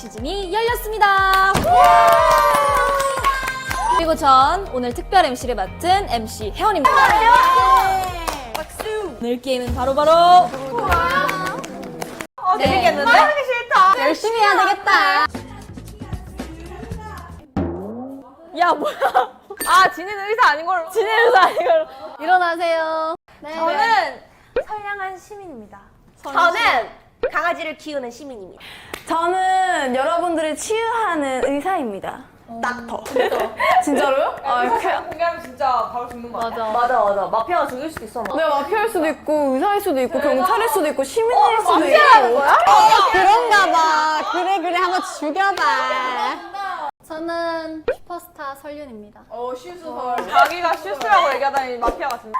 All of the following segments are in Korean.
시즌이 열렸습니다. 그리고 전 오늘 특별 MC를 맡은 MC 혜원입니다. 박수! 오늘 게임은 바로바로 어, 재밌겠는데? 하기 싫다. 열심히 해야 되겠다. 야 뭐야? 아, 진이는 의사 아닌 걸로. 진행해서 아니걸 일어나세요. 저는 선량한 시민입니다. 저는 강아지를 키우는 시민입니다. 저는 여러분들을 치유하는 의사입니다. 닥터. 진짜로요? 아, 이렇게. 공개하면 진짜 바로 죽는 거 맞아. 맞아, 맞아. 마피아가 죽일 수도 있어. 내가 마피아일 수도 있고, 의사일 수도 있고, 경찰일 수도 있고, 시민일 수도 있고. 그런가 봐. 그래 그래 한번 죽여봐. 저는 슈퍼스타 설윤입니다. 어, 슈스설. 자기가 슈스라고 얘기하다니 마피아 같은데.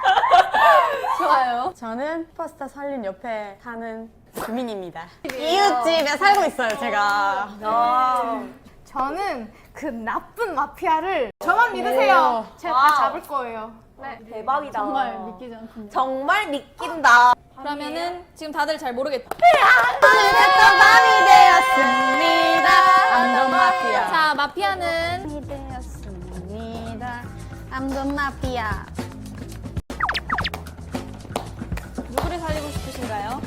좋아요. 저는 슈퍼스타 살린 옆에 사는 주민입니다. 이웃집에 살고 있어요 제가. 아. 저는 그 나쁜 마피아를 저만 믿으세요. 제가 다 잡을 거예요. 대박이다. 정말 믿기지 않습니다. 정말 믿긴다. 그러면은 지금 다들 잘 모르겠다. 밤이 되었습니다. 암전 마피아. 자 마피아는 되었습니다. 암전 마피아. 누구를 살리고 싶으신가요?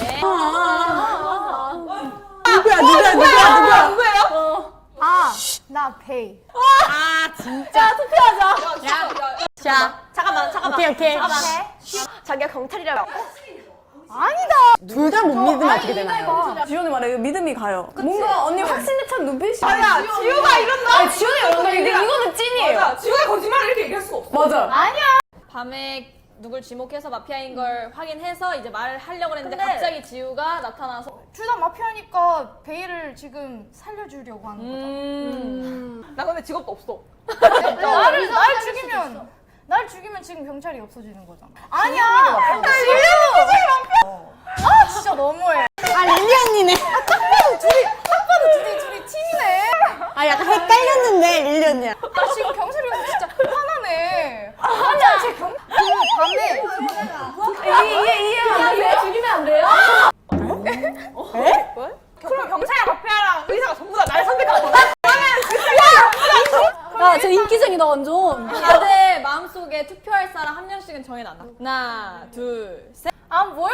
네. 누구야 누구야 누구야 누구야? 아, 나 베이. 자 잠깐만, 잠깐만. 오케이 오케이. 잠깐만. 자기가 경찰이라고. 둘 다 못 믿으면 어떻게 되나요? 지원이 말해, 믿음이 가요. 뭔가 언니 확신에 찬 눈빛이. 야, 지우가 이런다. 아니, 지원이 이런다. 근데 이거는 찐이에요. 지우가 거짓말을 이렇게 얘기할 수가 없어. 맞아. 밤에 누굴 지목해서 마피아인 걸 확인해서 이제 말을 하려고 했는데 근데- 갑자기 지우가 나타나서 둘 다 마피아니까 베이를 지금 살려주려고 하는 거죠. 음. 나 근데 직업도 없어. 나를 날 죽이면 날 죽이면 지금 경찰이 없어지는 거잖아. 아니야. 나릴 너무해. 아 릴리 언니네. 둘이 딱 봐도 둘이 둘이 팀이네. 아 약간 헷갈렸는데 릴리 언니야. 나 지금 경찰이 없어 진짜 화나네. 아니야 제 경. 그 밤에 죽이면 안 돼요? 그럼 경찰이랑 마피아랑 의사가 전부 다 날 선택하고. 야, 저 인기쟁이다 완전. 다들 마음속에 투표할 사람 한 명씩은 정해놨나? 하나, 둘, 셋. 아 뭐야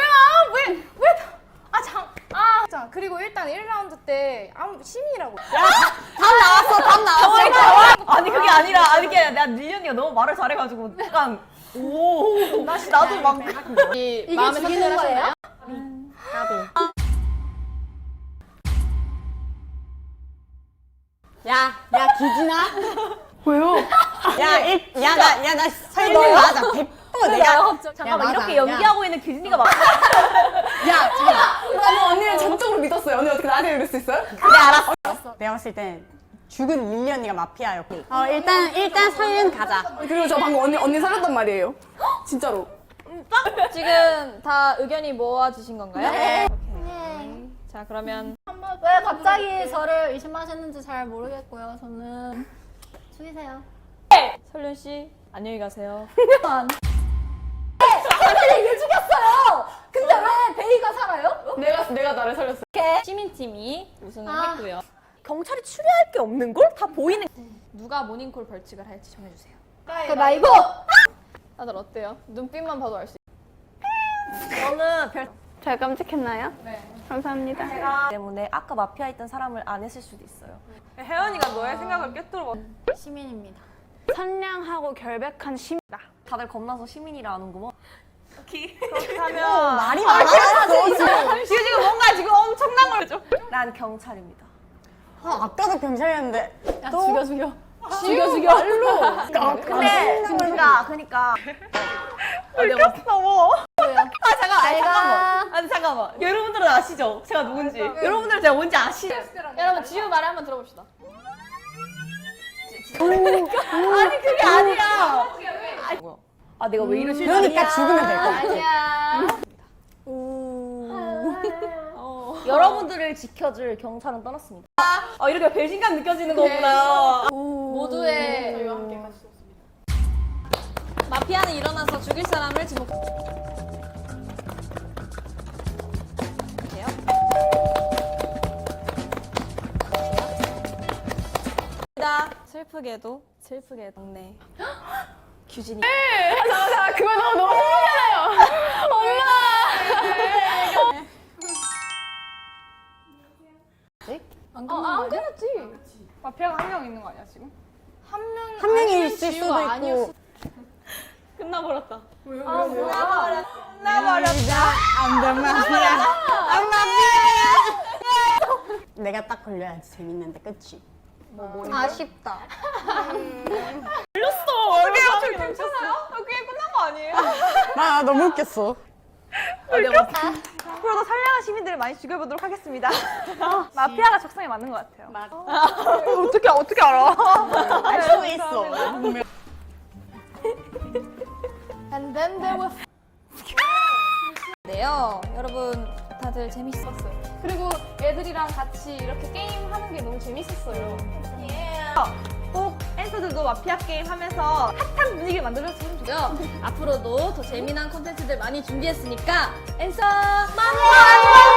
왜왜아잠아 자 그리고 일단 1라운드 때 아무 시민이라고 답 나왔어 답 나왔어. 아니 그게 아니라 아니 그게 아니라 내가 릴리언이가 너무 말을 잘해가지고 약간 오 나도 막 이 마음에 선택을 하셨나요? 야, 야, 기진아. 왜요? 야, 일, 야, 나, 야, 나 설명 맞아. 100% 내가. 잠깐만 야, 맞아. 이렇게 연기하고 있는 기준이가 막 야, 잠깐. 나는 언니를 전적으로 믿었어요. 언니 어떻게 나한테 이럴 수 있어요? 그래, 알았어. 내가 봤을 땐 죽은 릴리 언니가 마피아였고. 어, 일단, 일단 설윤 가자. 그리고 저 방금 언니, 언니 살렸단 말이에요. 진짜로. 지금 다 의견이 모아지신 건가요? 네. 오케이. 자, 그러면 왜 갑자기 저를 의심하셨는지 잘 모르겠고요. 저는 죽이세요. 설륜 씨 안녕히 가세요. 얘 죽였어요. 근데 왜 베이가 살아요? 내가, 내가 나를 살렸어. 시민팀이 우승을 아. 했고요. 경찰이 추리할 게 없는 걸? 다 보이는. 누가 모닝콜 벌칙을 할지 정해주세요. 그 나이보. 다들 어때요? 눈빛만 봐도 알 수 저는 별 잘 깜찍했나요? 네. 감사합니다. 때문에 아까 마피아 있던 사람을 안 했을 수도 있어요. 혜연이가 너의 생각을 꿰뚫어. 시민입니다. 선량하고 결백한 심이다. 다들 겁나서 시민이라 아는구먼. 그렇게 어, 하면 말이 많아졌어, 지금. 지금 지금 뭔가 지금 엄청난 걸 줘. 난 경찰입니다. 아, 아까도 경찰이었는데. 야, 죽여, 죽여. 죽여, 죽여. 근데 그러니까 그러니까 웃겼어 뭐. 아 잠깐 아니 잠깐만 아니 잠깐만 여러분들은 아시죠? 제가 누군지 여러분들은 제가 뭔지 아시죠? 여러분, 지우 말을 한번 들어봅시다. 아니 그게 아니라 아니, 뭐야? 아 내가 왜 이런 실수 음. 그러니까 죽으면 될 것 같아. 아니야. 음. 음. 아. 여러분들을 지켜줄 경찰은 떠났습니다. 아, 아 이렇게 배신감 느껴지는 거구나. 모두의 저희와 함께 같이 썼습니다. 마피아는 일어나서 죽일 사람을 지목. 슬프게도 슬프게 동네 규진이 자, 그거 너무 너무 슬프잖아요. 안 끝난 거 아니야? 마피아가 한 명 있는 거 아니야 지금? 한 명. 한 명이 있을 수도 있고. 끝나버렸다. 내가 딱 걸려야지 재밌는데, 그치? 아쉽다. 괜찮아요? 그게 끝난 거 아니에요? 나 너무 웃겼어. 앞으로도 선량한 시민들을 많이 죽여보도록 하겠습니다. 마피아가 적성에 맞는 것 같아요. 맞아. 어떻게 어떻게 알아? 알 수 있어. And then there was 네요. 여러분 다들 재밌었어요. 그리고 애들이랑 같이 이렇게 게임 하는 게 너무 재밌었어요. 꼭 앤서들도 마피아 게임 하면서 분위기를 만들어줬으면 좋겠어요. 앞으로도 더 재미난 콘텐츠들 많이 준비했으니까 앤서 많이